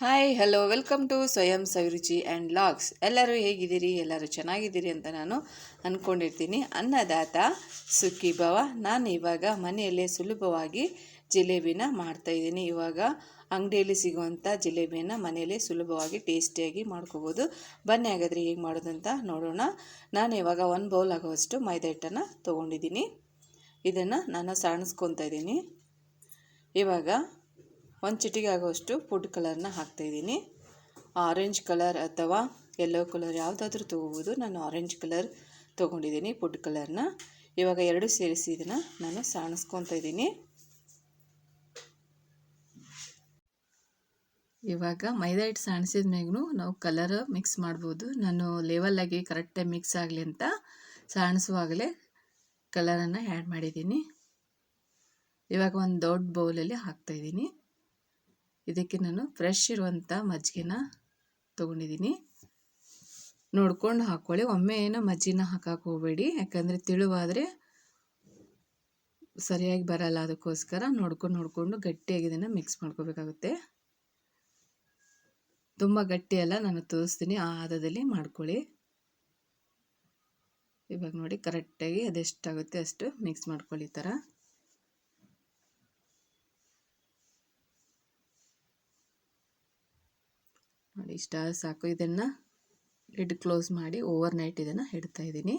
Hi hello welcome to ಸ್ವಯಂ ಸವಿರುಚಿ and logs ಎಲ್ಲರೂ ಹೇಗಿದ್ದೀರಿ? ಎಲ್ಲರೂ ಚೆನ್ನಾಗಿದ್ದೀರಿ ಅಂತ ನಾನು ಅಂದ್ಕೊಂಡಿರ್ತೀನಿ ಅನ್ನದಾತ ಸುಖಿ ಭವ. ನಾನು ಇವಾಗ ಮನೆಯಲ್ಲೇ ಸುಲಭವಾಗಿ ಜಿಲೇಬಿನ ಮಾಡ್ತಾಯಿದ್ದೀನಿ ಇವಾಗ ಅಂಗಡಿಯಲ್ಲಿ ಸಿಗುವಂಥ ಜಿಲೇಬಿಯನ್ನು ಮನೆಯಲ್ಲೇ ಸುಲಭವಾಗಿ ಟೇಸ್ಟಿಯಾಗಿ ಮಾಡ್ಕೋಬೋದು. ಬನ್ನಿ ಹಾಗಾದರೆ ಹೇಗೆ ಮಾಡೋದಂತ ನೋಡೋಣ. ನಾನು ಇವಾಗ ಒಂದು ಬೌಲ್ ಆಗುವಷ್ಟು ಮೈದಾ ಹಿಟ್ಟನ್ನು ತೊಗೊಂಡಿದ್ದೀನಿ. ಇದನ್ನು ನಾನು ಸಾಣಿಸ್ಕೊತಾ ಇದ್ದೀನಿ. ಇವಾಗ ಒಂದು ಚಿಟಿಗೆ ಆಗೋಷ್ಟು ಫುಡ್ ಕಲರ್ನ ಹಾಕ್ತಾಯಿದ್ದೀನಿ ಆರೆಂಜ್ ಕಲರ್ ಅಥವಾ ಯೆಲ್ಲೋ ಕಲರ್ ಯಾವುದಾದ್ರೂ ತೊಗೋಬೋದು. ನಾನು ಆರೆಂಜ್ ಕಲರ್ ತೊಗೊಂಡಿದ್ದೀನಿ ಫುಡ್ ಕಲರ್ನ ಇವಾಗ ಎರಡು ಸೇರಿಸಿ ಇದನ್ನು ನಾನು ಸಾಣಿಸ್ಕೊತಾ ಇದ್ದೀನಿ. ಇವಾಗ ಮೈದಾ ಹಿಟ್ಟು ಸಾಣಿಸಿದ ಮೇಗೂ ನಾವು ಕಲರ್ ಮಿಕ್ಸ್ ಮಾಡ್ಬೋದು. ನಾನು ಲೆವೆಲಾಗಿ ಕರೆಕ್ಟಾಗಿ ಮಿಕ್ಸ್ ಆಗಲಿ ಅಂತ ಸಾಣಿಸುವಾಗಲೇ ಕಲರನ್ನು ಆ್ಯಡ್ ಮಾಡಿದ್ದೀನಿ. ಇವಾಗ ಒಂದು ದೊಡ್ಡ ಬೌಲಲ್ಲಿ ಹಾಕ್ತಾಯಿದ್ದೀನಿ ಇದಕ್ಕೆ ನಾನು ಫ್ರೆಶ್ ಇರುವಂಥ ಮಜ್ಜಿಗೆನ ತೊಗೊಂಡಿದ್ದೀನಿ. ನೋಡ್ಕೊಂಡು ಹಾಕ್ಕೊಳ್ಳಿ ಒಮ್ಮೆ ಏನೋ ಮಜ್ಜಿನ ಹಾಕಕ್ಕೆ ಹೋಗಬೇಡಿ. ಯಾಕಂದರೆ ತಿಳುವಾದರೆ ಸರಿಯಾಗಿ ಬರಲ್ಲ ಅದಕ್ಕೋಸ್ಕರ. ನೋಡ್ಕೊಂಡು ನೋಡಿಕೊಂಡು ಗಟ್ಟಿಯಾಗಿ ಇದನ್ನು ಮಿಕ್ಸ್ ಮಾಡ್ಕೋಬೇಕಾಗುತ್ತೆ. ತುಂಬ ಗಟ್ಟಿಯೆಲ್ಲ ನಾನು ತೋರಿಸ್ತೀನಿ. ಆ ಹದದಲ್ಲಿ ಮಾಡ್ಕೊಳ್ಳಿ. ಇವಾಗ ನೋಡಿ ಕರೆಕ್ಟಾಗಿ ಅದೆಷ್ಟಾಗುತ್ತೆ ಅಷ್ಟು ಮಿಕ್ಸ್ ಮಾಡ್ಕೊಳ್ಳಿ ಈ ಥರ ನೋಡಿ, ಇಷ್ಟ, ಸಾಕು. ಇದನ್ನು ಲಿಡ್ ಕ್ಲೋಸ್ ಮಾಡಿ ಓವರ್ ನೈಟ್ ಇದನ್ನು ಇಡ್ತಾ ಇದ್ದೀನಿ.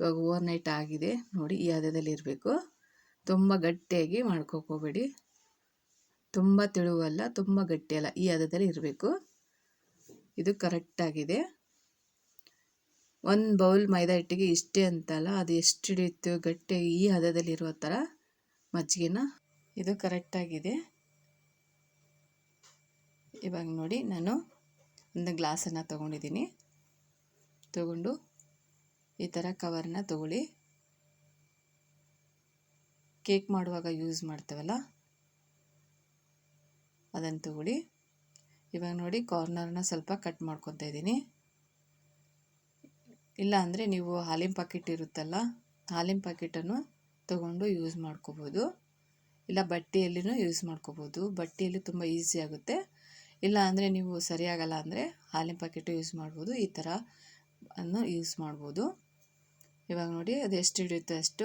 ಇವಾಗ ಓವರ್ ನೈಟ್ ಆಗಿದೆ. ನೋಡಿ, ಈ ಹದದಲ್ಲಿ ಇರಬೇಕು. ತುಂಬ ಗಟ್ಟಿಯಾಗಿ ಮಾಡ್ಕೋಕೋಬೇಡಿ. ತುಂಬ ತಿಳುವಲ್ಲ, ತುಂಬ ಗಟ್ಟಿಯಲ್ಲ ಈ ಹದದಲ್ಲಿ ಇರಬೇಕು. ಇದು ಕರೆಕ್ಟಾಗಿದೆ ಒಂದು ಬೌಲ್ ಮೈದಾ ಹಿಟ್ಟಿಗೆ ಇಷ್ಟೇ ಅಂತಲ್ಲ, ಅದು ಎಷ್ಟು ಹಿಡಿಯುತ್ತೋ ಗಟ್ಟಿ ಈ ಹದದಲ್ಲಿ ಇರೋ ಥರ ಮಜ್ಜಿಗೆನ. ಇದು ಕರೆಕ್ಟಾಗಿದೆ ಇವಾಗ ನೋಡಿ ನಾನು ಒಂದು ಗ್ಲಾಸನ್ನು ತೊಗೊಂಡಿದ್ದೀನಿ. ತಗೊಂಡು ಈ ಥರ ಕವರನ್ನ ತಗೊಳ್ಳಿ. ಕೇಕ್ ಮಾಡುವಾಗ ಯೂಸ್ ಮಾಡ್ತೇವಲ್ಲ? ಅದನ್ನು ತಗೊಳ್ಳಿ. ಇವಾಗ ನೋಡಿ ಕಾರ್ನರ್ನ ಸ್ವಲ್ಪ ಕಟ್ ಮಾಡ್ಕೊತಾ ಇದ್ದೀನಿ. ಇಲ್ಲ ಅಂದರೆ ನೀವು ಹಾಲಿನ ಪಾಕೆಟ್ ಇರುತ್ತಲ್ಲ, ಹಾಲಿನ ಪಾಕೆಟನ್ನು ತಗೊಂಡು ಯೂಸ್ ಮಾಡ್ಕೋಬೋದು. ಇಲ್ಲ ಬಟ್ಟೆಯಲ್ಲಿನೂ ಯೂಸ್ ಮಾಡ್ಕೋಬೋದು. ಬಟ್ಟೆಯಲ್ಲಿ ತುಂಬ ಈಸಿ ಆಗುತ್ತೆ. ಇಲ್ಲ ಅಂದರೆ ನೀವು ಸರಿಯಾಗಲ್ಲ ಅಂದರೆ ಹಾಲಿನ ಪ್ಯಾಕೆಟು ಯೂಸ್ ಮಾಡ್ಬೋದು, ಈ ಥರ ಅನ್ನು ಯೂಸ್ ಮಾಡ್ಬೋದು. ಇವಾಗ ನೋಡಿ ಅದು ಎಷ್ಟು ಹಿಡಿಯುತ್ತೆ ಅಷ್ಟು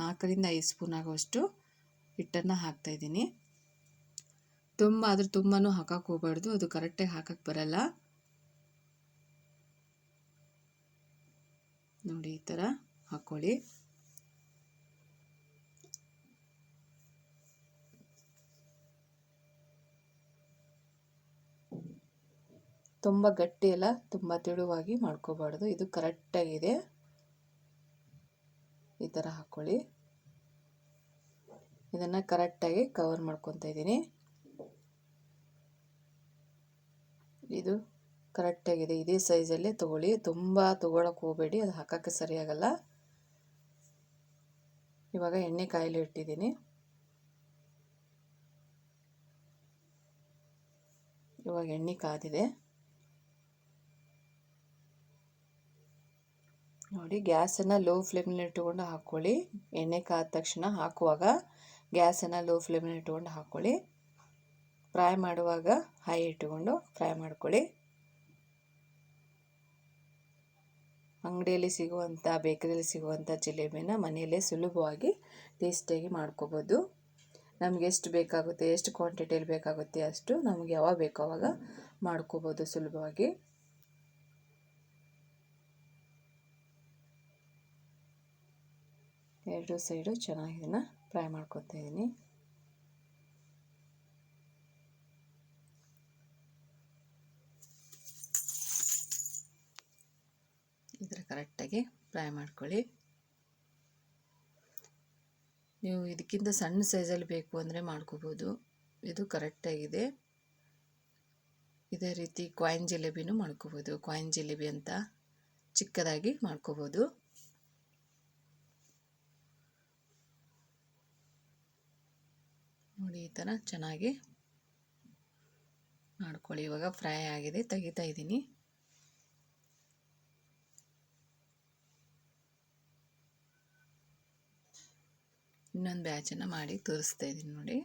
ನಾಲ್ಕರಿಂದ ಐದು ಸ್ಪೂನ್ ಆಗುವಷ್ಟು ಹಿಟ್ಟನ್ನು ಹಾಕ್ತಾಯಿದ್ದೀನಿ ತುಂಬ ಆದರೆ ತುಂಬಾ ಹಾಕಕ್ಕೆ ಹೋಗ್ಬಾರ್ದು, ಅದು ಕರೆಕ್ಟಾಗಿ ಹಾಕಕ್ಕೆ ಬರಲ್ಲ. ನೋಡಿ ಈ ಥರ ಹಾಕ್ಕೊಳ್ಳಿ. ತುಂಬ ಗಟ್ಟಿ ಇಲ್ಲ ತುಂಬ ತೆಳುವಾಗಿ ಮಾಡ್ಕೋಬಾರ್ದು. ಇದು ಕರೆಕ್ಟಾಗಿದೆ. ಈ ಥರ ಹಾಕ್ಕೊಳ್ಳಿ ಇದನ್ನು ಕರೆಕ್ಟಾಗಿ ಕವರ್ ಮಾಡ್ಕೊತಾ ಇದ್ದೀನಿ. ಇದು ಕರೆಕ್ಟಾಗಿದೆ. ಇದೇ ಸೈಜಲ್ಲೇ ತೊಗೊಳ್ಳಿ. ತುಂಬ ತೊಗೊಳಕ್ಕೆ ಹೋಗಬೇಡಿ. ಅದು ಹಾಕೋಕ್ಕೆ ಸರಿಯಾಗಲ್ಲ. ಇವಾಗ ಎಣ್ಣೆ ಕಾಯಿಲೆ ಇಟ್ಟಿದ್ದೀನಿ. ಇವಾಗ ಎಣ್ಣೆ ಕಾದಿದೆ. ನೋಡಿ, ಗ್ಯಾಸನ್ನು ಲೋ ಫ್ಲೇಮ್ನಲ್ಲಿ ಇಟ್ಟುಕೊಂಡು ಹಾಕ್ಕೊಳ್ಳಿ. ಎಣ್ಣೆ ಕಾದ ತಕ್ಷಣ ಹಾಕುವಾಗ ಗ್ಯಾಸನ್ನು ಲೋ ಫ್ಲೇಮ್ನಲ್ಲಿ ಇಟ್ಟುಕೊಂಡು ಹಾಕ್ಕೊಳ್ಳಿ. ಫ್ರೈ ಮಾಡುವಾಗ ಹೈ ಇಟ್ಟುಕೊಂಡು ಫ್ರೈ ಮಾಡ್ಕೊಳ್ಳಿ. ಅಂಗಡಿಯಲ್ಲಿ ಸಿಗುವಂಥ, ಬೇಕರಿಯಲ್ಲಿ ಸಿಗುವಂಥ ಜಿಲೇಬಿನ ಮನೆಯಲ್ಲೇ ಸುಲಭವಾಗಿ ಟೇಸ್ಟಿಯಾಗಿ ಮಾಡ್ಕೋಬೋದು. ನಮಗೆ ಎಷ್ಟು ಬೇಕಾಗುತ್ತೆ, ಎಷ್ಟು ಕ್ವಾಂಟಿಟಿಯಲ್ಲಿ ಬೇಕಾಗುತ್ತೆ ಅಷ್ಟು ನಮಗೆ ಯಾವಾಗ ಬೇಕೋ ಅವಾಗ ಮಾಡ್ಕೋಬೋದು ಸುಲಭವಾಗಿ. ಎರಡು ಸೈಡು ಚೆನ್ನಾಗಿ ಇದನ್ನು ಫ್ರೈ ಮಾಡ್ಕೊತಾ ಇದ್ದೀನಿ ಇದರ ಕರೆಕ್ಟಾಗಿ ಫ್ರೈ ಮಾಡ್ಕೊಳ್ಳಿ. ನೀವು ಇದಕ್ಕಿಂತ ಸಣ್ಣ ಸೈಜಲ್ಲಿ ಬೇಕು ಅಂದರೆ ಮಾಡ್ಕೋಬೋದು. ಇದು ಕರೆಕ್ಟಾಗಿದೆ. ಇದೇ ರೀತಿ ಕಾಯಿನ್ ಜಿಲೇಬಿನೂ ಮಾಡ್ಕೋಬೋದು. ಕಾಯಿನ್ ಜಿಲೇಬಿ ಅಂತ ಚಿಕ್ಕದಾಗಿ ಮಾಡ್ಕೋಬೋದು. ನೋಡಿ ಈ ಥರ ಚೆನ್ನಾಗಿ ಮಾಡ್ಕೊಳ್ಳಿ. ಇವಾಗ ಫ್ರೈ ಆಗಿದೆ, ತೆಗಿತಾ ಇದ್ದೀನಿ. ಇನ್ನೊಂದು ಬ್ಯಾಚನ್ನು ಮಾಡಿ ತೋರಿಸ್ತಾ ಇದ್ದೀನಿ ನೋಡಿ.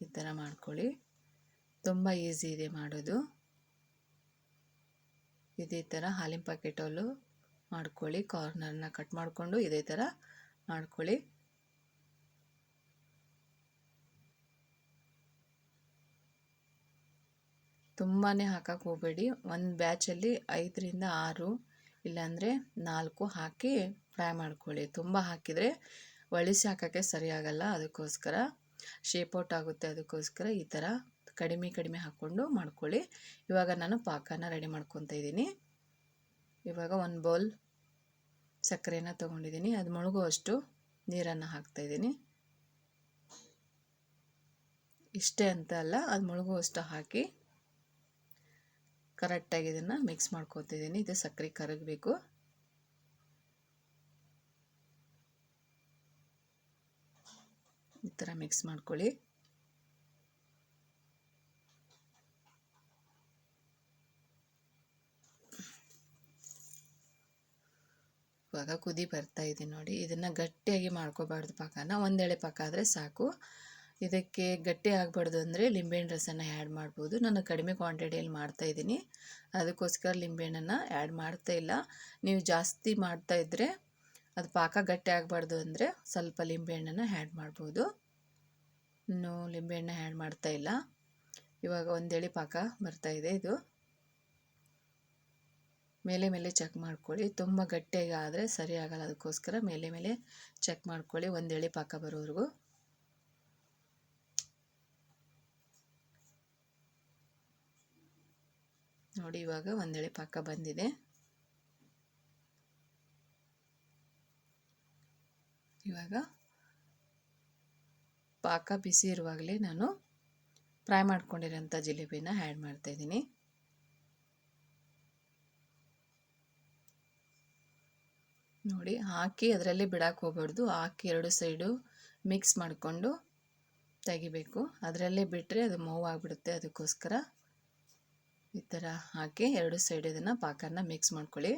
ಈ ಥರ ಮಾಡ್ಕೊಳ್ಳಿ. ತುಂಬ ಈಸಿ ಇದೆ ಮಾಡೋದು. ಇದೇ ಥರ ಹಾಲಿನ ಪ್ಯಾಕೆಟಲ್ಲೂ ಮಾಡ್ಕೊಳ್ಳಿ ಕಾರ್ನರ್ನ ಕಟ್ ಮಾಡಿಕೊಂಡು ಇದೇ ಥರ ಮಾಡ್ಕೊಳ್ಳಿ. ತುಂಬಾ ಹಾಕಕ್ಕೆ ಹೋಗಬೇಡಿ. ಒಂದು ಬ್ಯಾಚಲ್ಲಿ ಐದರಿಂದ ಆರು, ಇಲ್ಲಾಂದರೆ ನಾಲ್ಕು ಹಾಕಿ ಫ್ರೈ ಮಾಡ್ಕೊಳ್ಳಿ. ತುಂಬ ಹಾಕಿದರೆ ಒಳಿಸಿ ಹಾಕೋಕ್ಕೆ ಸರಿಯಾಗಲ್ಲ ಅದಕ್ಕೋಸ್ಕರ ಶೇಪ್ ಔಟ್ ಆಗುತ್ತೆ. ಅದಕ್ಕೋಸ್ಕರ ಈ ಥರ ಕಡಿಮೆ ಕಡಿಮೆ ಹಾಕ್ಕೊಂಡು ಮಾಡ್ಕೊಳ್ಳಿ. ಇವಾಗ ನಾನು ಪಾಕನ ರೆಡಿ ಮಾಡ್ಕೊತಾ ಇದ್ದೀನಿ. ಇವಾಗ ಒಂದು ಬೌಲ್ ಸಕ್ಕರೆನ ತೊಗೊಂಡಿದ್ದೀನಿ. ಅದು ಮುಳುಗುವಷ್ಟು ನೀರನ್ನು ಹಾಕ್ತಾಯಿದ್ದೀನಿ ಇಷ್ಟೇ ಅಂತ ಅಲ್ಲ, ಅದು ಮುಳುಗುವಷ್ಟು ಹಾಕಿ ಕರೆಕ್ಟಾಗಿ ಇದನ್ನು ಮಿಕ್ಸ್ ಮಾಡ್ಕೊತಿದ್ದೀನಿ. ಇದು ಸಕ್ಕರೆ ಕರಗಬೇಕು. ಈ ಥರ ಮಿಕ್ಸ್ ಮಾಡ್ಕೊಳ್ಳಿ. ಇವಾಗ ಕುದಿ ಬರ್ತಾ ಇದೆ ನೋಡಿ. ಇದನ್ನು ಗಟ್ಟಿಯಾಗಿ ಮಾಡ್ಕೋಬಾರ್ದು ಪಾಕನ. ಒಂದೆಳೆ ಪಾಕ ಆದರೆ ಸಾಕು. ಇದಕ್ಕೆ ಗಟ್ಟಿ ಆಗಬಾರ್ದು ಅಂದರೆ ಲಿಂಬೆಹಣ್ಣು ರಸನ ಆ್ಯಡ್ ಮಾಡ್ಬೋದು. ನಾನು ಕಡಿಮೆ ಕ್ವಾಂಟಿಟಿಯಲ್ಲಿ ಮಾಡ್ತಾಯಿದ್ದೀನಿ ಅದಕ್ಕೋಸ್ಕರ ಲಿಂಬೆಹಣ್ಣನ್ನು ಆ್ಯಡ್ ಮಾಡ್ತಾ ಇಲ್ಲ. ನೀವು ಜಾಸ್ತಿ ಮಾಡ್ತಾ ಇದ್ದರೆ ಅದು ಪಾಕ ಗಟ್ಟಿ ಆಗಬಾರ್ದು ಅಂದರೆ ಸ್ವಲ್ಪ ಲಿಂಬೆಹಣ್ಣನ್ನು ಆ್ಯಡ್ ಮಾಡ್ಬೋದು. ಇನ್ನು ಲಿಂಬೆಹಣ್ಣು ಆ್ಯಡ್ ಮಾಡ್ತಾ ಇಲ್ಲ. ಇವಾಗ ಒಂದೇಳಿ ಪಾಕ ಬರ್ತಾಯಿದೆ ಇದು ಮೇಲೆ ಮೇಲೆ ಚೆಕ್ ಮಾಡ್ಕೊಳ್ಳಿ. ತುಂಬ ಗಟ್ಟಿಯಾಗಿ ಆದರೆ ಸರಿ ಆಗಲ್ಲ. ಅದಕ್ಕೋಸ್ಕರ ಮೇಲೆ ಮೇಲೆ ಚೆಕ್ ಮಾಡ್ಕೊಳ್ಳಿ. ಒಂದೇಳಿ ಪಾಕ ಬರೋವರೆಗೂ. ನೋಡಿ, ಇವಾಗ ಒಂದೆಳೆ ಪಾಕ ಬಂದಿದೆ. ಇವಾಗ ಪಾಕ ಬಿಸಿ ಇರುವಾಗಲೇ ನಾನು ಫ್ರೈ ಮಾಡ್ಕೊಂಡಿರೋಂಥ ಜಿಲೇಬಿನ ಆ್ಯಡ್ ಮಾಡ್ತಾಯಿದ್ದೀನಿ ನೋಡಿ, ಹಾಕಿ ಅದರಲ್ಲಿ ಬಿಡಕ್ಕೆ ಹೋಗ್ಬಾರ್ದು. ಹಾಕಿ ಎರಡು ಸೈಡು ಮಿಕ್ಸ್ ಮಾಡಿಕೊಂಡು ತೆಗಿಬೇಕು. ಅದರಲ್ಲೇ ಬಿಟ್ಟರೆ ಅದು ಮೂವ್ ಆಗಿಬಿಡುತ್ತೆ ಅದಕ್ಕೋಸ್ಕರ. ಈ ಥರ ಹಾಕಿ ಎರಡು ಸೈಡ್ ಇದನ್ನು ಪಾಕನ ಮಿಕ್ಸ್ ಮಾಡ್ಕೊಳ್ಳಿ.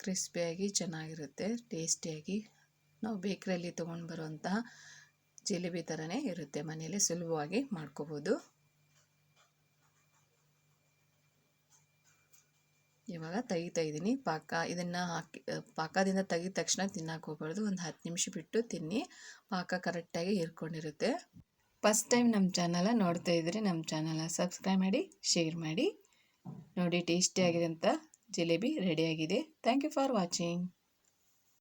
ಕ್ರಿಸ್ಪಿಯಾಗಿ ಚೆನ್ನಾಗಿರುತ್ತೆ ಟೇಸ್ಟಿಯಾಗಿ ನಾವು ಬೇಕ್ರಿಯಲ್ಲಿ ತೊಗೊಂಡು ಬರುವಂತಹ ಜಿಲೇಬಿ ಥರನೇ ಇರುತ್ತೆ, ಮನೆಯಲ್ಲಿ ಸುಲಭವಾಗಿ ಮಾಡ್ಕೋಬೋದು. ಇವಾಗ ತೆಗಿತಾ ಇದ್ದೀನಿ. ಪಾಕ ಇದನ್ನು ಹಾಕಿ ಪಾಕದಿಂದ ತೆಗಿದ ತಕ್ಷಣ ತಿನ್ನಕ್ಕೆ ಹೋಗ್ಬಾರ್ದು. ಒಂದು ಹತ್ತು ನಿಮಿಷ ಬಿಟ್ಟು ತಿನ್ನಿ. ಪಾಕ ಕರೆಕ್ಟಾಗಿ ಹೀರ್ಕೊಂಡಿರುತ್ತೆ. ಫಸ್ಟ್ ಟೈಮ್ ನಮ್ಮ ಚಾನಲ ನೋಡ್ತಾ ಇದ್ದರೆ ನಮ್ಮ ಚಾನಲ ಸಬ್ಸ್ಕ್ರೈಬ್ ಮಾಡಿ ಶೇರ್ ಮಾಡಿ. ನೋಡಿ ಟೇಸ್ಟಿಯಾಗಿರೋಂಥ ಜಿಲೇಬಿ ರೆಡಿಯಾಗಿದೆ ಥ್ಯಾಂಕ್ ಯು ಫಾರ್ ವಾಚಿಂಗ್